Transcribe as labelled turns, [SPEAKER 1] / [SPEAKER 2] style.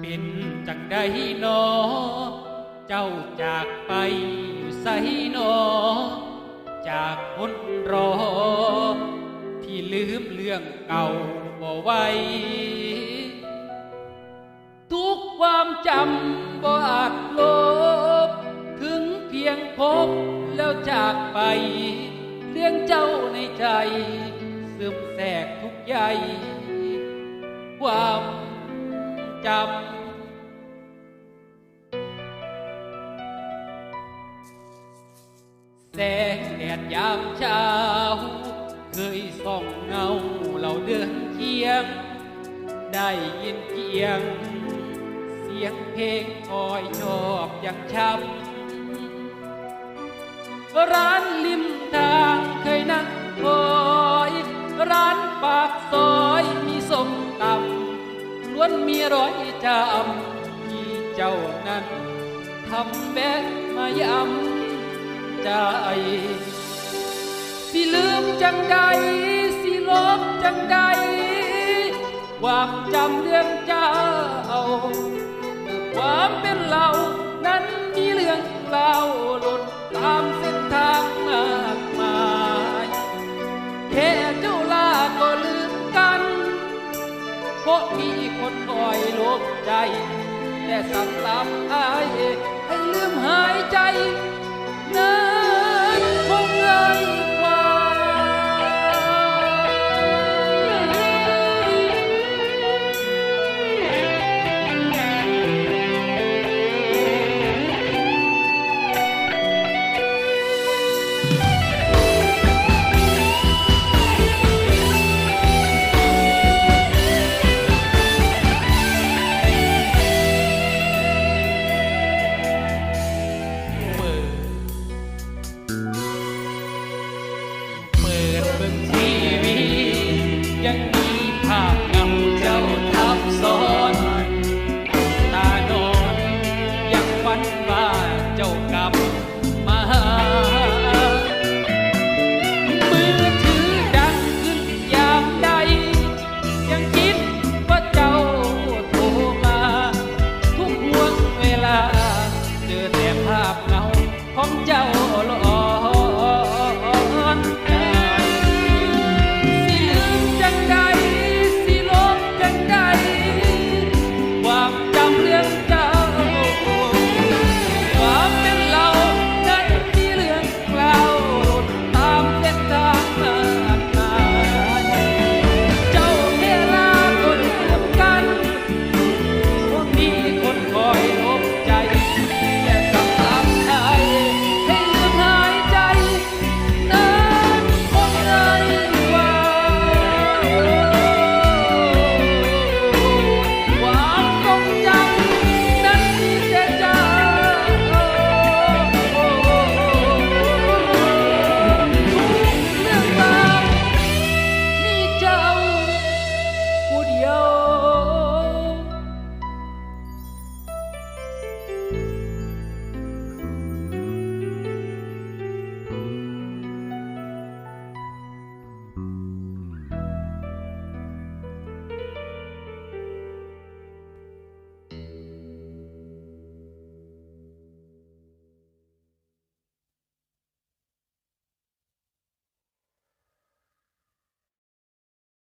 [SPEAKER 1] เป็นจังใดหนอ เจ้าจากไปอยู่ไสนอ จากคนรอที่ลืมเรื่องเก่าบ่ไหวทุกความจำบ่อาจลบ ถึงเพียงพบแล้วจากไป เรื่องเจ้าในใจ ซึมแทรกทุกใยความ จำแสงแดดยามเช้า เคยส่องเงาเราเดินเคียง ได้ยินเพียง เสียงเพลงคอยชอบอย่างช้ำร้านริมทางเคยนั่งคอย ร้านปากซอยมีสม วนมีรอยจำที่เจ้านั้นทำแบกมายำใจสิลืมจังใดสิลบจังใดความจำเรื่องเจ้าเมื่อความเป็นเรา มีคนคอยลบใจ แต่สั่งตามอายให้ลืมหาย desta